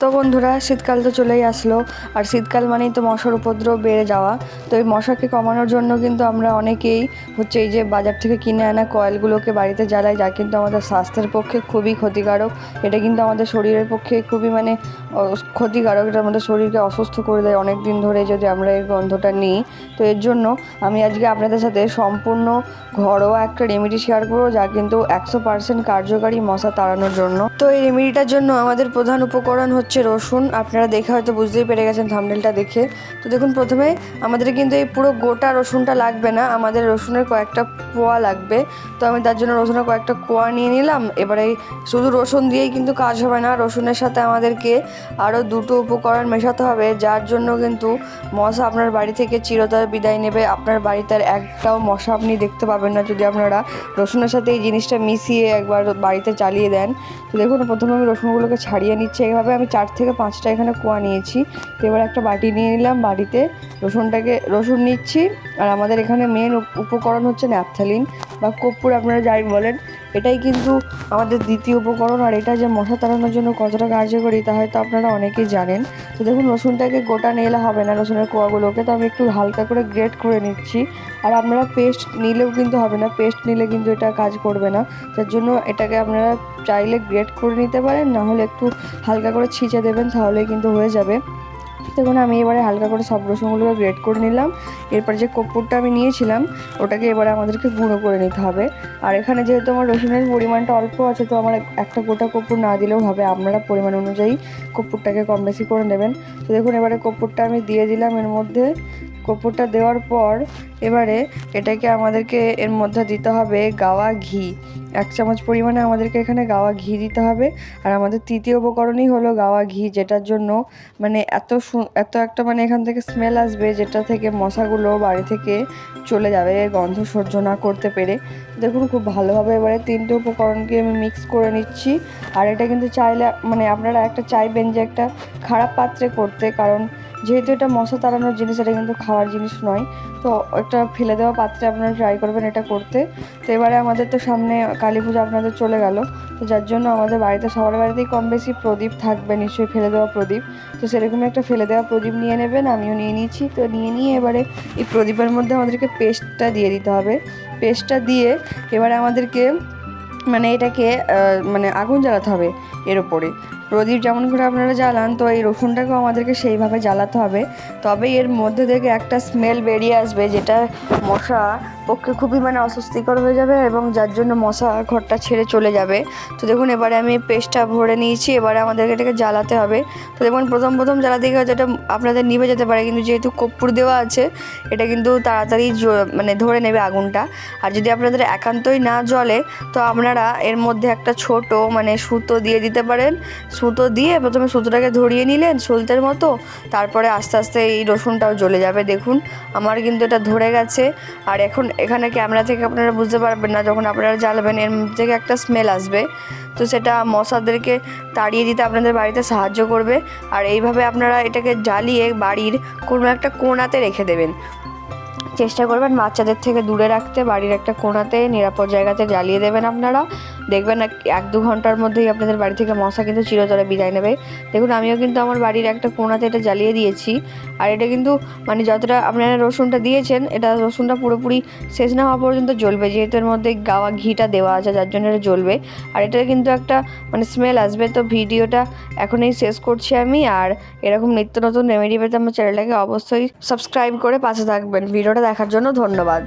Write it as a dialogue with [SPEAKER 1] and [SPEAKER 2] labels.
[SPEAKER 1] তো বন্ধুরা, শীতকাল তো চলেই আসলো। আর শীতকাল মানেই তো মশার উপদ্রব বেড়ে যাওয়া। তো এই মশাকে কমানোর জন্য কিন্তু আমরা অনেকেই হচ্ছে এই যে বাজার থেকে কিনে আনা কয়েলগুলোকে বাড়িতে জ্বালাই, যা কিন্তু আমাদের স্বাস্থ্যের পক্ষে খুবই ক্ষতিকারক। এটা কিন্তু আমাদের শরীরের পক্ষে খুবই মানে ক্ষতিকারক। এটা আমাদের শরীরকে অসুস্থ করে দেয় অনেক দিন ধরে যদি আমরা এই গন্ধটা নিই। তো এর জন্য আমি আজকে আপনাদের সাথে সম্পূর্ণ ঘরোয়া একটা রেমেডি শেয়ার করব, যা কিন্তু একশো পার্সেন্ট কার্যকারী মশা তাড়ানোর জন্য। তো এই রেমেডিটার জন্য আমাদের প্রধান উপকরণ হচ্ছে রসুন। আপনারা দেখে হয়তো বুঝতেই পেরে গেছেন থামনেলটা দেখে। তো দেখুন, প্রথমে আমাদের কিন্তু এই পুরো গোটা রসুনটা লাগবে না। আমাদের রসুনের কয়েকটা কোয়া লাগবে। তো আমি তার জন্য রসুনের কয়েকটা কোয়া নিয়ে নিলাম। এবারে শুধু রসুন দিয়েই কিন্তু কাজ হবে না। রসুনের সাথে আমাদেরকে আরও দুটো উপকরণ মেশাতে হবে। যার জন্য কিন্তু মশা আপনার বাড়ি থেকে চিরতরে বিদায় নেবে। আপনার বাড়িতে আর একটাও মশা আপনি দেখতে পাবেন না যদি আপনারা রসুনের সাথে এই জিনিসটা মিশিয়ে একবার বাড়িতে চালিয়ে দেন। তো দেখুন, প্রথমে আমি রসুনগুলোকে ছাড়িয়ে নিচ্ছি। এইভাবে আমি চার থেকে পাঁচটা এখানে কোয়া নিয়েছি। তো এবার একটা বাটি নিয়ে নিলাম, বাটিতে রসুনটাকে, রসুন নিচ্ছি। আর আমাদের এখানে মেন উপকরণ হচ্ছে ন্যাপথালিন বা কর্পূর, আপনারা যাই বলেন। এটাই কিন্তু আমাদের দ্বিতীয় উপকরণ, আর এটা যে মশা তাড়ানোর জন্য কতটা কার্যকরী তা হয়তো আপনারা অনেকেই জানেন। তো দেখুন, রসুনটাকে গোটা নিলে হবে না রসুনের কোয়াগুলোকে, তো আমি একটু হালকা করে গ্রেট করে নিচ্ছি। আর আপনারা পেস্ট নিলেও কিন্তু হবে না, পেস্ট নিলে কিন্তু এটা কাজ করবে না। তার জন্য এটাকে আপনারা চাইলে গ্রেট করে নিতে পারেন, না হলে একটু হালকা করে ছিঁচে দেবেন তাহলে কিন্তু হয়ে যাবে। দেখুন আমি এবারে হালকা করে সব রসুনগুলোকে গ্রেট করে নিলাম। এরপর যে কর্পূরটা আমি নিয়েছিলাম, ওটাকে এবারে আমাদেরকে গুঁড়ো করে নিতে হবে। আর এখানে যেহেতু আমার রসুনের পরিমাণটা অল্প আছে, তো আমার একটা গোটা কর্পূর না দিলেও হবে। আপনারা পরিমাণ অনুযায়ী কর্পূরটাকে কম বেশি করে নেবেন। তো দেখুন, এবারে কর্পূরটা আমি দিয়ে দিলাম। এর মধ্যে কর্পূরটা দেওয়ার পর এবারে এটাকে আমাদেরকে এর মধ্যে দিতে হবে গাওয়া ঘি। এক চামচ পরিমাণে আমাদেরকে এখানে গাওয়া ঘি দিতে হবে। আর আমাদের তৃতীয় উপকরণই হলো গাওয়া ঘি, যেটার জন্য মানে এত এত একটা মানে এখান থেকে স্মেল আসবে যেটা থেকে মশাগুলো বাড়ি থেকে চলে যাবে, গন্ধ সহ্য না করতে পেরে। দেখুন খুব ভালোভাবে এবারে তিনটে উপকরণকে আমি মিক্স করে নিচ্ছি। আর এটা কিন্তু চাইলে মানে আপনারা একটা চাইবেন যে একটা খারাপ পাত্রে করতে, কারণ যেহেতু এটা মশা তাড়ানোর জিনিস, এটা কিন্তু খাওয়ার জিনিস নয়। তো একটা ফেলে দেওয়া পাত্রে আপনারা ট্রাই করবেন এটা করতে। তো এবারে আমাদের তো সামনে কালী পুজো আপনাদের চলে গেল। তো যার জন্য আমাদের বাড়িতে, সবার বাড়িতেই কম বেশি প্রদীপ থাকবে, নিশ্চয়ই ফেলে দেওয়া প্রদীপ। তো সেরকমই একটা ফেলে দেওয়া প্রদীপ নিয়ে নেবেন, আমিও নিয়ে নিয়েছি তো নিয়ে নিয়ে এবারে এই প্রদীপের মধ্যে আমাদেরকে পেস্টটা দিয়ে দিতে হবে। পেস্টটা দিয়ে এবারে আমাদেরকে মানে এটাকে মানে আগুন জ্বালাতে হবে এর ওপরে প্রদীপ যেমন করে আপনারা জ্বালান, তো এই রসুনটাকেও আমাদেরকে সেইভাবে জ্বালাতে হবে। তবে এর মধ্যে থেকে একটা স্মেল বেরিয়ে আসবে, যেটা মশা পক্ষে খুবই মানে অস্বস্তিকর হয়ে যাবে এবং যার জন্য মশা ঘরটা ছেড়ে চলে যাবে। তো দেখুন, এবারে আমি পেস্টটা ভরে নিয়েছি, এবারে আমাদেরকে এটাকে জ্বালাতে হবে। তো দেখুন, প্রথম প্রথম জ্বালাতে গিয়ে হয়তো এটা আপনাদের নিভে যেতে পারে, কিন্তু যেহেতু কর্পূর দেওয়া আছে, এটা কিন্তু তাড়াতাড়ি মানে ধরে নেবে আগুনটা। আর যদি আপনাদের একান্তই না জ্বলে, তো আপনারা এর মধ্যে একটা ছোট মানে সুতো দিয়ে দিতে পারেন। সুতো দিয়ে প্রথমে সুতোটাকে ধরিয়ে নিলেন সলতের মতো। তারপরে আস্তে আস্তে এই রসুনটাও জ্বলে যাবে, দেখুন। আমার কিন্তু এটা ধরে গেছে। আর এখন এখানে ক্যামেরা থেকে আপনারা বুঝতে পারবেন না, যখন আপনারা জ্বালবেন, এর থেকে একটা স্মেল আসবে। তো সেটা মশাদেরকে তাড়িয়ে দিতে আপনাদের বাড়িতে সাহায্য করবে। আর এইভাবে আপনারা এটাকে জ্বালিয়ে বাড়ির কোনো একটা কোণাতে রেখে দেবেন। চেষ্টা করবেন বাচ্চাদের থেকে দূরে রাখতে, বাড়ির একটা কোণাতে নিরাপদ জায়গাতে জ্বালিয়ে দেবেন আপনারা। দেখবেন এক- দু ঘণ্টার মধ্যেই আপনাদের বাড়ি থেকে মশা কিন্তু চিরতরে বিদায় নেবে। দেখুন, আমিও কিন্তু আমার বাড়ির একটা কোনাতে এটা জ্বালিয়ে দিয়েছি। আর এটা কিন্তু মানে যতটা আপনারা রসুনটা দিয়েছেন, এটা রসুনটা পুরোপুরি শেষ না হওয়া পর্যন্ত জ্বলবে। যেহেতু এর মধ্যে গাওয়া ঘিটা দেওয়া আছে, যার জন্য এটা জ্বলবে। আর এটা কিন্তু একটা মানে স্মেল আসবে। তো ভিডিওটা এখনই শেষ করছি আমি। আর এরকম নিত্য নতুন রেমেডি পেতে আমার চ্যানেলটাকে অবশ্যই সাবস্ক্রাইব করে পাশে থাকবেন। ভিডিওটা দেখার জন্য ধন্যবাদ।